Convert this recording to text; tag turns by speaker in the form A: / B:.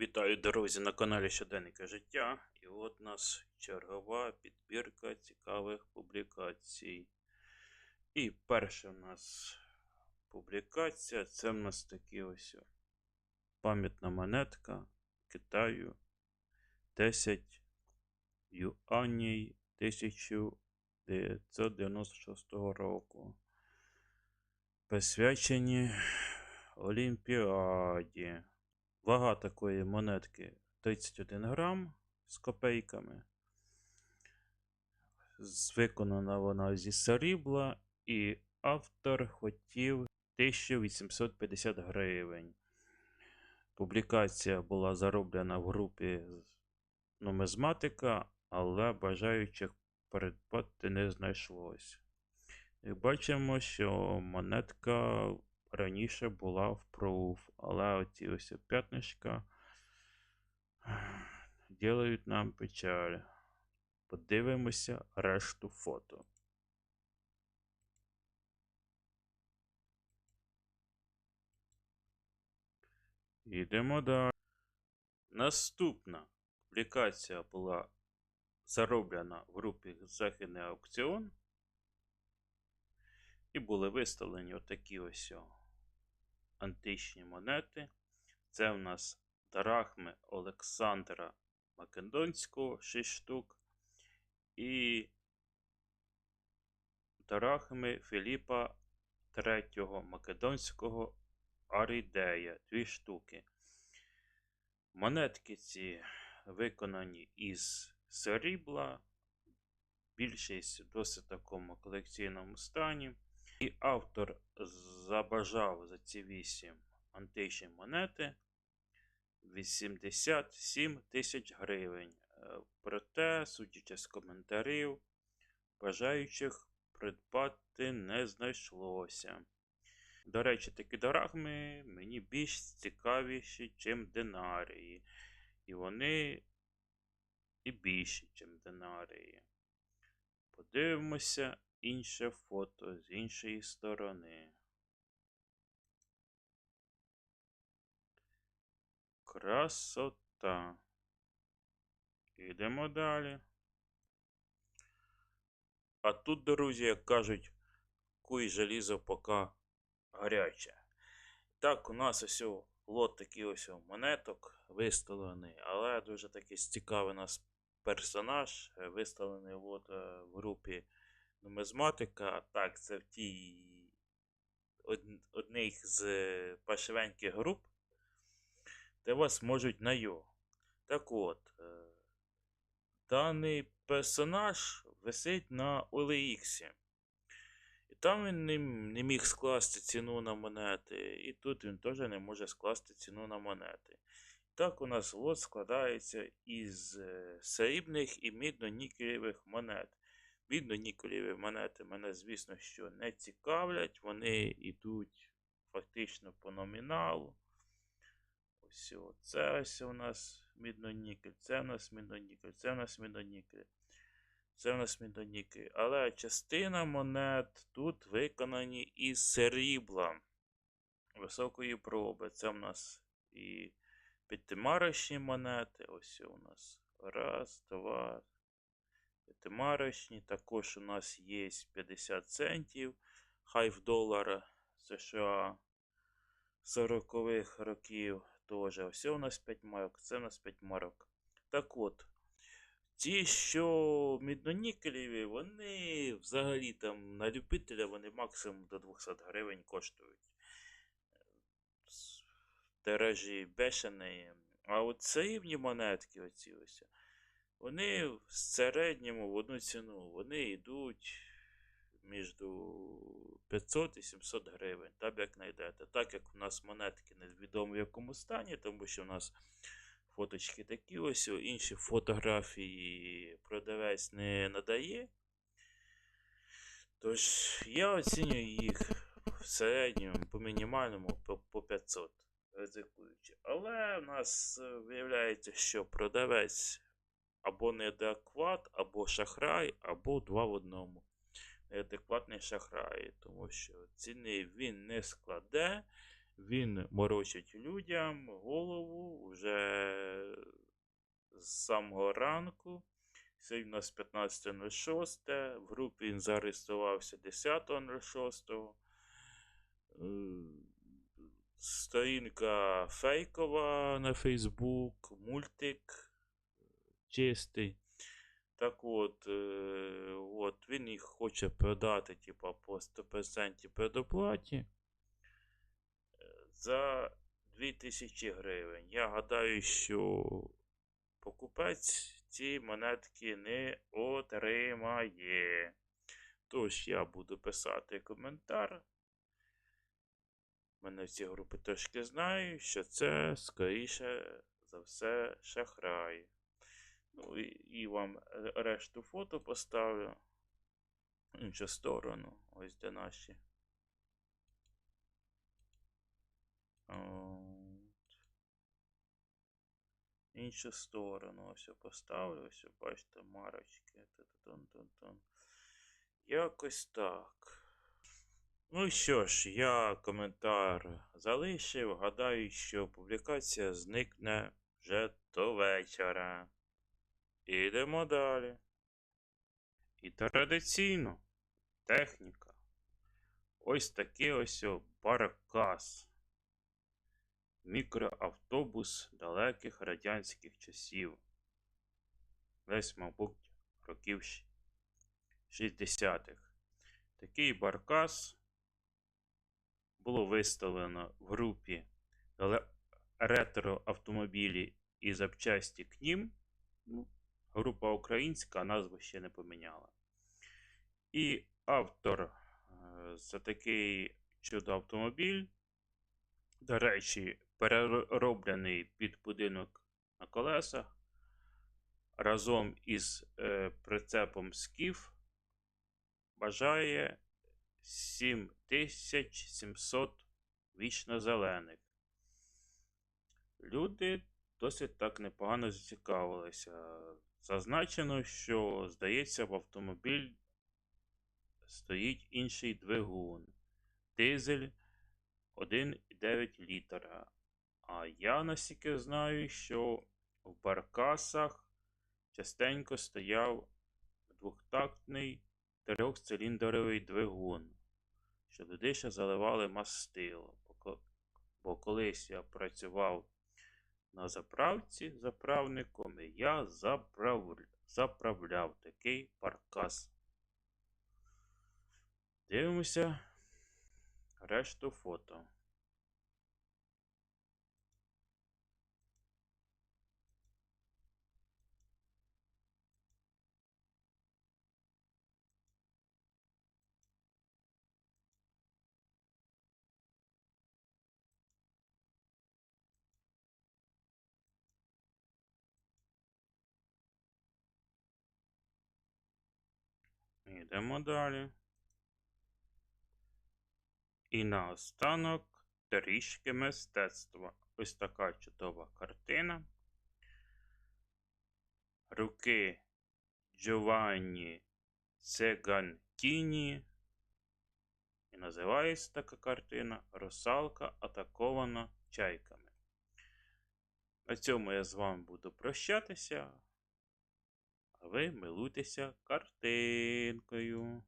A: Вітаю, друзі, на каналі Щоденника життя. І от у нас чергова підбірка цікавих публікацій. І перша у нас публікація це в нас такі ось пам'ятна монетка Китаю 10 юаней 1996 року. Присвячені Олімпіаді. Вага такої монетки 31 грам з копейками. Виконана вона зі срібла, і автор хотів 1850 гривень. Публікація була зароблена в групі нумизматика, але бажаючих придбати не знайшлось. Як бачимо, що монетка раніше була в пруф, але оці ось п'ятнишка ділають нам печаль. Подивимося решту фото. Йдемо далі. Наступна публікація була зароблена в групі Західний аукціон. І були виставлені отакі ось античні монети. Це в нас драхми Олександра Македонського 6 штук. І драхми Філіпа III Македонського Арідея 2 штуки. Монетки ці виконані із срібла. Більшість в досить такому колекційному стані. І автор забажав за ці 8 античні монети 87 тисяч гривень. Е, Проте, судячи з коментарів, бажаючих придбати не знайшлося. До речі, такі дорагми мені більш цікавіші, чим динарії. І вони і більші, чим динарії. Подивимося інше фото з іншої сторони. Красота. Ідемо далі. А тут, друзі, як кажуть, куй желізо поки гаряче. Так, у нас ось лот такий ось монеток виставлений, але дуже такий цікавий у нас персонаж е, виставлений от, е, в групі нумизматика. Так, це в тій одних з пашевеньких груп, де вас можуть на йо. Так от, е, даний персонаж висить на OLX. І там він не, не міг скласти ціну на монети, і тут він теж не може скласти ціну на монети. Так у нас лот складається із е, срібних і мідно-нікелєвих монет. Мідно-нікелєві монети мене, звісно, що не цікавлять. Вони йдуть фактично по номіналу. Ось це ось у нас мідно-нікель, це у нас мідно-нікель, це у нас мідно-нікель. Це у нас мідонікель. Але частина монет тут виконані із срібла високої проби. Це у нас і п'ятимарочні монети. Ось у нас раз, два. П'ятимарочні. Також у нас є 50 центів. Хайф долара США 40-х років. Теж. Ось у нас 5 марок. Це у нас 5 марок. Так от. Ті, що міднонікелєві, вони взагалі там на любителя вони максимум до 200 гривень коштують. Тиражі бешені. А от срібні монетки, оці ось, вони в середньому в одну ціну, вони йдуть між 500 і 700 гривень, так як знайдете. Так як у нас монетки невідомо в якому стані, тому що у нас фоточки такі ось, інші фотографії продавець не надає. Тож я оцінюю їх в середньому по мінімальному по, по 500 ризикуючи. Але в нас е, виявляється, що продавець або неадекват, або шахрай, або два в одному. Неадекватний шахрай, тому що ціни він не складе, він морочить людям голову вже з самого ранку. Сьогодні у нас 15.06. В групі він зареєструвався 10.06. Е, Сторінка фейкова на Facebook, мультик чистий. Так от, е, от він їх хоче продати, типа, по 100% предоплаті е, за 2000 гривень. Я гадаю, що покупець ці монетки не отримає. Тож я буду писати коментар. Мене всі групи трошки знають, що це скоріше за все шахрай. Ну і, і вам решту фото поставлю. Іншу сторону. Ось де наші. От. Іншу сторону ось поставлю, ось бачите, марочки. Якось так. Ну що ж, я коментар залишив. Гадаю, що публікація зникне вже до вечора. Ідемо далі. І традиційно техніка. Ось такий ось баркас. Мікроавтобус далеких радянських часів. Десь, мабуть, років 60-х. Такий баркас було виставлено в групі ре- ретро-автомобілі і запчасті к ним. Група українська, назву ще не поміняла. І автор е, за такий чудо-автомобіль, до речі, перероблений під будинок на колесах разом із е, прицепом скіф бажає 7700 вічно зелених. Люди досить так непогано зацікавилися. Зазначено, що, здається, в автомобіль стоїть інший двигун. Дизель 1,9 літра. А я настільки знаю, що в баркасах частенько стояв двохтактний трьохциліндровий двигун, що туди ще заливали мастило. Бо колись я працював на заправці заправником, і я заправ... заправляв такий паркас. Дивимося решту фото. Йдемо далі. І наостанок трішки мистецтва. Ось така чудова картина. Руки Джованні Цегантіні. І називається така картина Русалка атакована чайками. На цьому я з вами буду прощатися. А ви милуйтеся картинкою.